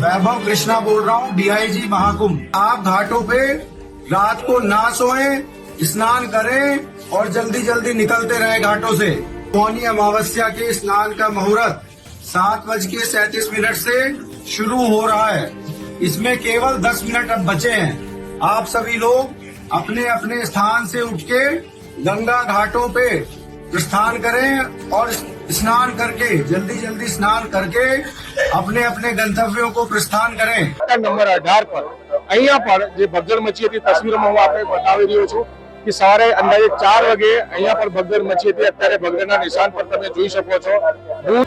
वैभव कृष्णा बोल रहा हूँ डीआईजी महाकुंभ। आप घाटों पे रात को ना सोए, स्नान करें और जल्दी जल्दी निकलते रहे घाटों से। मौनी अमावस्या के स्नान का मुहूर्त सात बज के सैतीस मिनट से शुरू हो रहा है। इसमें केवल दस मिनट अब बचे हैं। आप सभी लोग अपने अपने स्थान से उठ के गंगा घाटों पे प्रस्थान करें और स्नान करके जल्दी जल्दी स्नान करके अपने अपने गंतव्यों को प्रस्थान करें આ નંબર અઢાર પર અહીંયા પણ જે ભગદડ મચી હતી તસવીરોમાં હું આપણે બતાવી રહ્યો છું કે સવારે અંદાજે ચાર વાગે અહીંયા પણ ભગદડ મચી હતી અત્યારે ભગદડના નિશાન પર તમે જોઈ શકો છો હું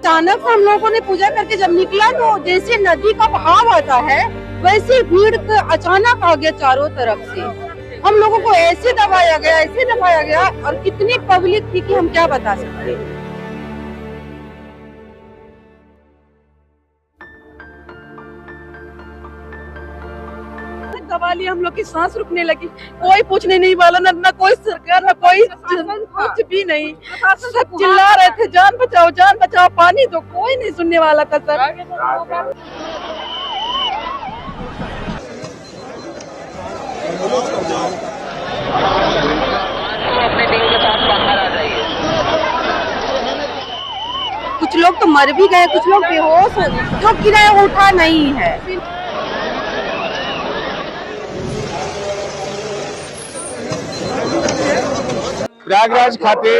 अचानक हम लोगों ने पूजा करके जब निकला तो जैसे नदी का बहाव आता है वैसे भीड़ क- अचानक आ गया चारों तरफ़ से। हम लोगों को ऐसे दबाया गया ऐसे दबाया गया और कितनी पब्लिक थी कि हम क्या बता सकते हैं? दबा लिया हम लोग की सांस रुकने लगी। कोई पूछने नहीं वाला न न कोई सरकार न कोई कुछ भी नहीं। सब चिल्ला रहे थे। जान बचाओ जान बचाओ पानी दो कोई नहीं सुनने वाला था सर अपने टीम के साथ बाहर आ जाइए कुछ लोग तो मर भी गए कुछ लोग बेहोश हो गए जो गिरा है वो उठा नहीं है પ્રયાગરાજ ખાતે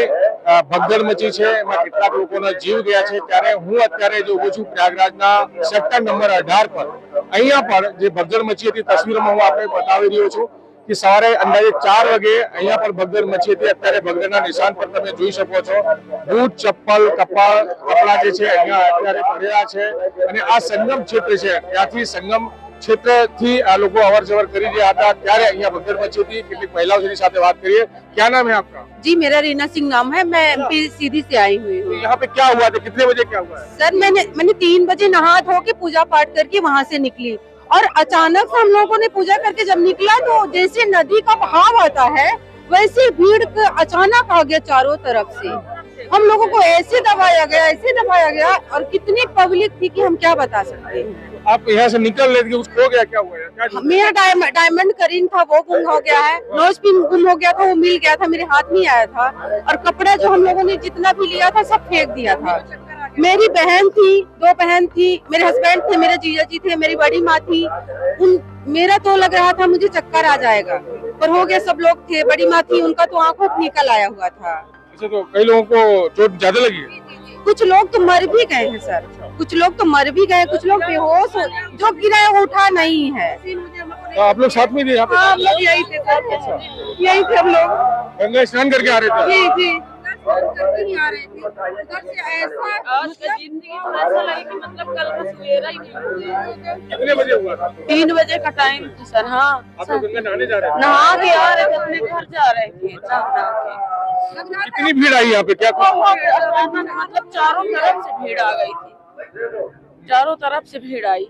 અ, ભગદડ મચી છે એમાં કેટલાક લોકોના જીવ ગયા છે ત્યારે હું અત્યારે જો ઉભો છું પ્રયાગરાજના સેક્ટર નંબર અઢાર પર અહીંયા પણ જે ભગદડ મચી હતી તસવીરોમાં હું આપણે બતાવી રહ્યો છું કે સવારે અંદાજે ચાર વાગે અહીંયા પણ ભગદડ મચી હતી અત્યારે ભગદડના નિશાન પર તમે જોઈ શકો છો બૂટ ચપ્પલ કપાળ કપડા જે છે અહીંયા અત્યારે પડેલા છે અને આ સંગમ ક્ષેત્ર છે ત્યાંથી સંગમ ક્ષેત્રથી આ લોકો અવર જવર કરી રહ્યા હતા ત્યારે અહીંયા ભગદડ મચી હતી કેટલીક મહિલાઓ જેની સાથે વાત કરીએ क्या नाम है आपका जी मेरा रीना सिंह नाम है मैं एमपी सीधी से आई हुई हूँ यहाँ पे क्या हुआ था कितने बजे क्या हुआ है सर मैंने मैंने तीन बजे नहा धो के पूजा पाठ करके वहाँ से निकली और अचानक से हम लोगों ने पूजा करके जब निकला तो जैसे नदी का बहाव आता है वैसे भीड़ क- अचानक आ गया चारों तरफ़ से। हम लोगों को ऐसे दबाया गया ऐसे दबाया गया और कितनी पब्लिक थी कि हम क्या बता सकते हैं। आप यहाँ से निकल कुछ खो गया क्या हुआ? है मेरा डायम- डायमंड करीन था वो गुम हो गया है। नोज़ पिन गुम हो गया था वो मिल गया था मेरे हाथ में आया था। और कपड़ा जो हम लोगों ने जितना भी लिया था सब फेंक दिया था। मेरी बहन थी दो बहन थी मेरे हस्बैंड थे मेरे जीजा जी थे मेरी बड़ी माँ थी। उन मेरा तो लग रहा था मुझे चक्कर आ जाएगा पर हो गया सब लोग थे बड़ी माँ थी उनका तो आँखों से निकल आया हुआ था। ऐसे तो कई लोगों को चोट ज़्यादा लगी कुछ लोग तो मर भी गए हैं सर। कुछ लोग तो मर भी गए कुछ लोग बेहोश हो जो गिरा है वो उठा नहीं है। तो आप लोग साथ में थे हाँ हम लोग यही थे सर। यही थे हम लोग। गंगा स्नान करके आ रहे थे? जी जी। करके ही आ रहे थे उधर से ऐसा आज का ज़िंदगी तो ऐसा लगे कि मतलब कल का सवेरा ही नहीं कितने बजे हुआ? था तीन बजे का टाइम था सर हाँ आप लोग गंगा नहाने जा रहे थे नहा के आ रहे थे अपने घर जा रहे थे नहा के। कितनी भीड़ आई यहाँ पे? क्या मतलब चारों तरफ़ से भीड़ आ गई थी। चारों तरफ़ से भीड़ आई।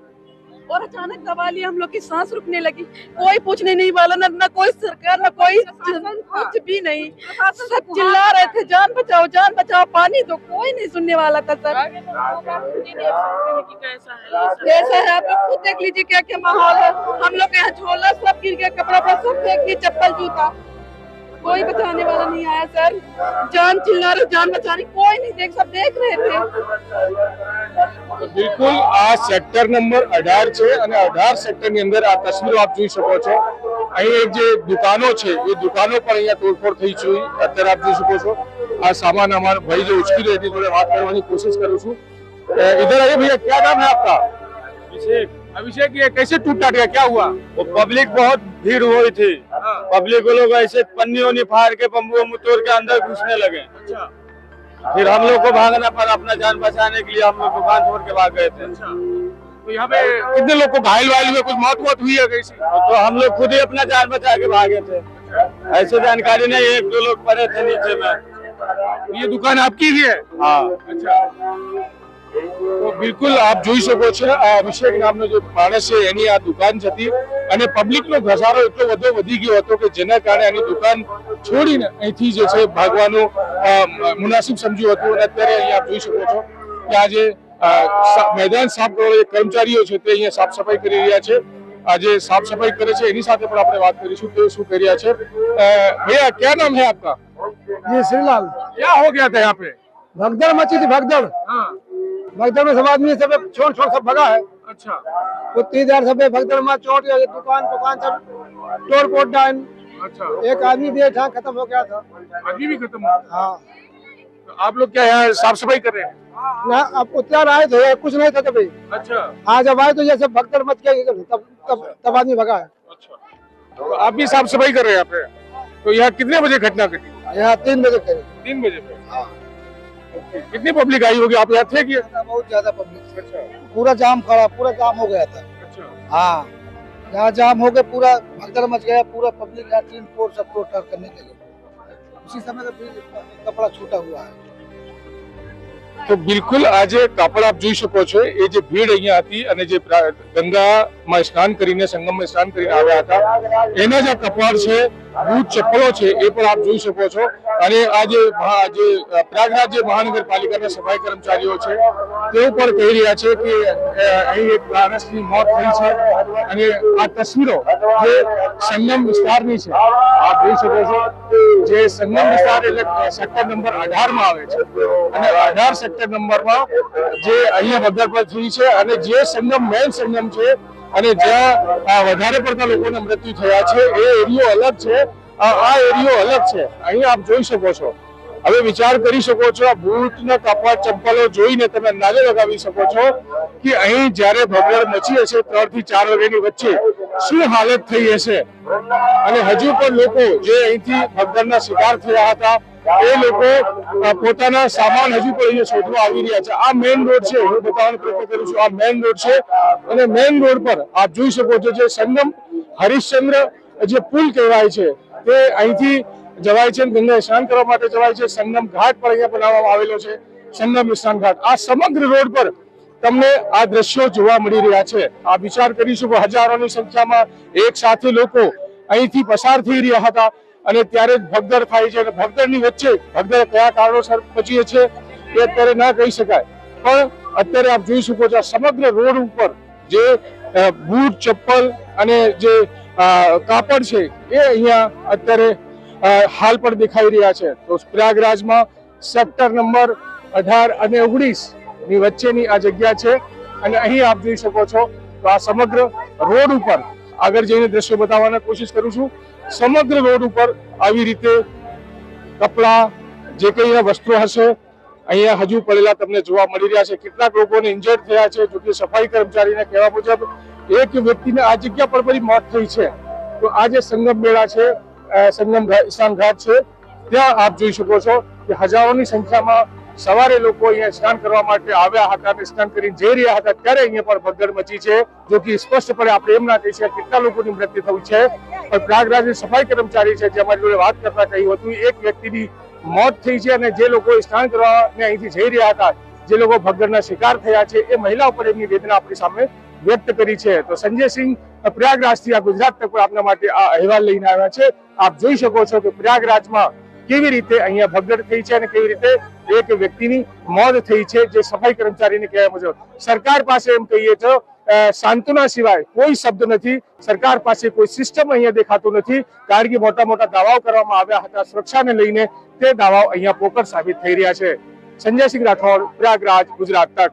और अचानक दबा लिया हम लोग की सांस रुकने लगी। कोई पूछने नहीं वाला न, न कोई सरकार न कोई कुछ भी नहीं। सब चिल्ला रहे थे जान बचाओ जान बचाओ पानी दो कोई नहीं सुनने वाला था सर। तो देख कैसा है आप लोग खुद देख लीजिए क्या क्या माहौल है। हम लोग यहाँ झोला सब गिर गया कपड़ा सब फेंक दिए चप्पल जूता। कोई बचाने वाला नहीं आया सर जान चिल्ला रहे जान बचाने कोई नहीं देख सब देख रहे थे તો બિલકુલ આ સેક્ટર નંબર અઢાર છે અને અઢાર સેક્ટર ની અંદર આ તસવીરો આપ જોઈ શકો છો અહીં એક જે દુકાનો છે એ દુકાનો પર અહીંયા તોડફોડ થઈ છે અત્યારે આપ જોઈ શકો છો આ સામાન અમારા ભાઈ जो ઉચકી रहे थे જોડે વાત કરવાની कोशिश करूँ છું अ, इधर आइए भैया क्या नाम है आपका अभिषेक अभिषेक ये कैसे टूटा गया क्या हुआ वो पब्लिक बहुत भीड़ हुई थी पब्लिक लोग ऐसे पन्नी वन्नी फाड़ के बम्बू वम्बू तोड़ के अंदर घुसने लगे। अच्छा। फिर हम लोग को भागना पड़ा अपना जान बचाने के लिए हम लोग दुकान छोड़ के भाग गए थे। तो यहाँ पे कितने लोग को घायल वायल हुए कुछ मौत वौत हुई है कैसी तो हम लोग खुद ही अपना जान बचा के भागे थे। ऐसे जानकारी नहीं एक दो लोग पड़े थे नीचे में। ये दुकान आपकी भी है? हाँ। अच्छा। બિલકુલ આપ જોઈ શકો છો આ અભિષેક નામનો જે માણસ છે એની આ દુકાન હતી. અને પબ્લિકનો ઘસારો એટલો વધુ વધી ગયો હતો કે જેના કારણે આની દુકાન છોડીને અહીંથી જે છે ભાગવાનું મુનાસિબ સમજ્યું હતું. અને અત્યારે અહીંયા આપ જોઈ શકો છો કે આજે મેદાન સાફ કરવા કર્મચારીઓ છે તે અહીંયા સાફ સફાઈ કરી રહ્યા છે. આજે સાફ સફાઈ કરે છે એની સાથે પણ આપણે વાત કરીશું કે શું કરી રહ્યા છે. ભૈયા ક્યાં નામ હે આપકા? યે શ્રીલાલ. ક્યાં હો ગયા થા યહાં पे ભગદડ મચી થી ભગદડ. હા. भगदड़ में सब आदमी सब छोड़ छोड़ सब भगा है। अच्छा। उतनी देर सब भगदड़ में चोट ये दुकान दुकान सब तोड़ फोड़ डाइन अच्छा। एक आदमी दिए था खत्म हो गया था। अभी भी खत्म हो हाँ। तो आप लोग क्या यहाँ साफ़ सफ़ाई कर रहे हैं? ना अब उतर आए थे कुछ नहीं था कभी अच्छा। आज जब आए तो ये सब भगदड़ मच गई तब तब तब आदमी भगा है। अच्छा। तो आप भी साफ़ सफ़ाई कर रहे हैं यहाँ पे? तो यहाँ कितने बजे घटना घटी? यहाँ तीन बजे तीन बजे पे? ओके। कितनी पब्लिक आई होगी आप यहाँ थे कि बहुत ज्यादा पब्लिक अच्छा पूरा जाम खड़ा पूरा जाम हो गया था अच्छा हाँ यहाँ जाम हो गया पूरा भगदड़ मच गया पूरा पब्लिक यहाँ तीन फोर सब टोटल करने लगे उसी समय का फिर कपड़ा छूटा हुआ है તો બિલકુલ આજે કાપડ આપ જોઈ શકો છો એ જે ભીડ અહીંયા હતી અને જે પ્રા- ગંગામાં સ્નાન કરીને સંગમમાં સ્નાન કરીને આવ્યા હતા એના જે કપાળ છે બૂટ ચપ્પલો છે એ પણ આપ જોઈ શકો છો. અને આ જે પ્રયાગરાજ જે મહાનગરપાલિકાના સફાઈ કર્મચારીઓ છે, તેઓ પણ કહી રહ્યા છે કે અહીં એક માણસની મોત થઈ છે. અને આ તસવીરો જે સંગમ વિસ્તારની છે, આપ જોઈ શકો છો જે સંગમ વિસ્તાર એટલે સેક્ટર નંબર અઢારમાં આવે છે. અને અઢાર સેક્ટર નંબરમાં જે અહીંયા પર થઈ છે અને જે સંગમ મેન સંગમ છે અને જ્યાં વધારે પડતા લોકોના મૃત્યુ થયા છે, એ એરિયો અલગ છે. આ એરિયો અલગ છે. અહીં આપ જોઈ શકો છો. હવે વિચાર કરી શકો છો, આ બૂટના કપડા ચંપલો જોઈને તમે અંદાજો લગાવી શકો છો કે અહીં જ્યારે ભગદડ મચી હશે ત્રણથી ચાર વાગ્યાની વચ્ચે શું હાલત થઈ હશે? અને હજુ પણ લોકો જે અહીંથી ભગદડના શિકાર થયા હતા, એ લોકો પોતાના સામાન હજુ પણ અહીંયા શોધવા આવી રહ્યા છે. આ મેઇન રોડ છે, હું બતાવવાનો પ્રયત્ન કરું છું, આ મેઇન રોડ છે. અને મેઇન રોડ પર આપ જોઈ શકો છો જે સંગમ હરિશ્ચંદ્ર જે પુલ કહેવાય છે, તે અહીંથી જવાય છે ગંગા સ્નાન કરવા માટે જવાય છે. સંગમ ઘાટ પર અહીંયા બનાવવામાં આવેલો છે, સંગમ સ્નાન ઘાટ. આ સમગ્ર રોડ પર તમને આ દ્રશ્યો જોવા મળી રહ્યા છે. આ વિચાર કરીશું હજારોની સંખ્યામાં એક સાથે લોકો અહીંથી પસાર થઈ રહ્યા હતા અને ત્યારે ભગદડ થાય છે અને ભગદડની વચ્ચે ભગદડ કયા કારણોસર પચીએ છે એ અત્યારે ના કહી શકાય. પણ અત્યારે આપ જોઈ શકો છો સમગ્ર રોડ ઉપર જે બૂટ, ચપ્પલ અને જે કાપડ છે એ અહીંયા અત્યારે હાલ પણ દેખાઈ રહ્યા છે. તો પ્રયાગરાજમાં સેક્ટર નંબર અઢાર અને ઓગણીસ ની વચ્ચેની આ જગ્યા છે. અને અહીં આપ જોઈ શકો છો તો આ સમગ્ર રોડ ઉપર આગળ જઈને દ્રશ્યો બતાવવાની કોશિશ કરું છું. સમગ્ર રોડ ઉપર આવી રીતે કપડાં, જે કંઈ વસ્ત્રો હશે, અહીંયા હજુ પડેલા તમને જોવા મળી રહ્યા છે. કેટલાક લોકોને ઇન્જર્ડ થયા છે જો કે સફાઈ કર્મચારીને કહેવા મુજબ એક વ્યક્તિને આ જગ્યા પર બધી મોત થઈ છે. તો આ જે સંગમ મેળા છે સંગમ સ્નાન ઘાટ છે, ત્યાં આપ જોઈ શકો છો કે હજારોની સંખ્યામાં સવારે લોકો અહીંયા સ્નાન કરવા માટે આવ્યા હતા સ્નાન કરીને જઈ રહ્યા હતા, ત્યારે અહીંયા પણ ભગદડ મચી છે, જો કે સ્પષ્ટપણે આપણે એમ ના કહી શકીએ કેટલા લોકોની મૃત્યુ થયું છે. પણ પ્રયાગરાજની સફાઈ કર્મચારી છે, જે અમારી જોડે વાત કરતા કહ્યું હતું એક વ્યક્તિની મોત થઈ છે અને જે લોકો સ્નાન કરવા અહીંથી જઈ રહ્યા હતા, જે લોકો ભગદડના શિકાર થયા છે, એ મહિલા ઉપર એમની વેદના આપણી સામે વ્યક્ત કરી છે. તો સંજયસિંહ પ્રયાગરાજથી આ ગુજરાત તક પર આપના માટે આ અહેવાલ લઈને આવ્યા છે. આપ જોઈ શકો છો કે પ્રયાગરાજમાં કેવી રીતે અહીંયા ભગદડ થઈ છે અને કેવી રીતે એક વ્યક્તિની મોત થઈ છે જે સફાઈ કર્મચારીને કહેવા મુજબ. સરકાર પાસે એમ કહીએ તો સાંત્વના સિવાય કોઈ શબ્દ નથી. સરકાર પાસે કોઈ સિસ્ટમ અહીંયા દેખાતું નથી. કારણ કે મોટા મોટા દાવાઓ કરવામાં આવ્યા હતા. સુરક્ષાને લઈને તે દાવાઓ અહીંયા પોકર સાબિત થઈ રહ્યા છે. સંજયસિંહ રાઠોડ, પ્રયાગરાજ, ગુજરાત તક.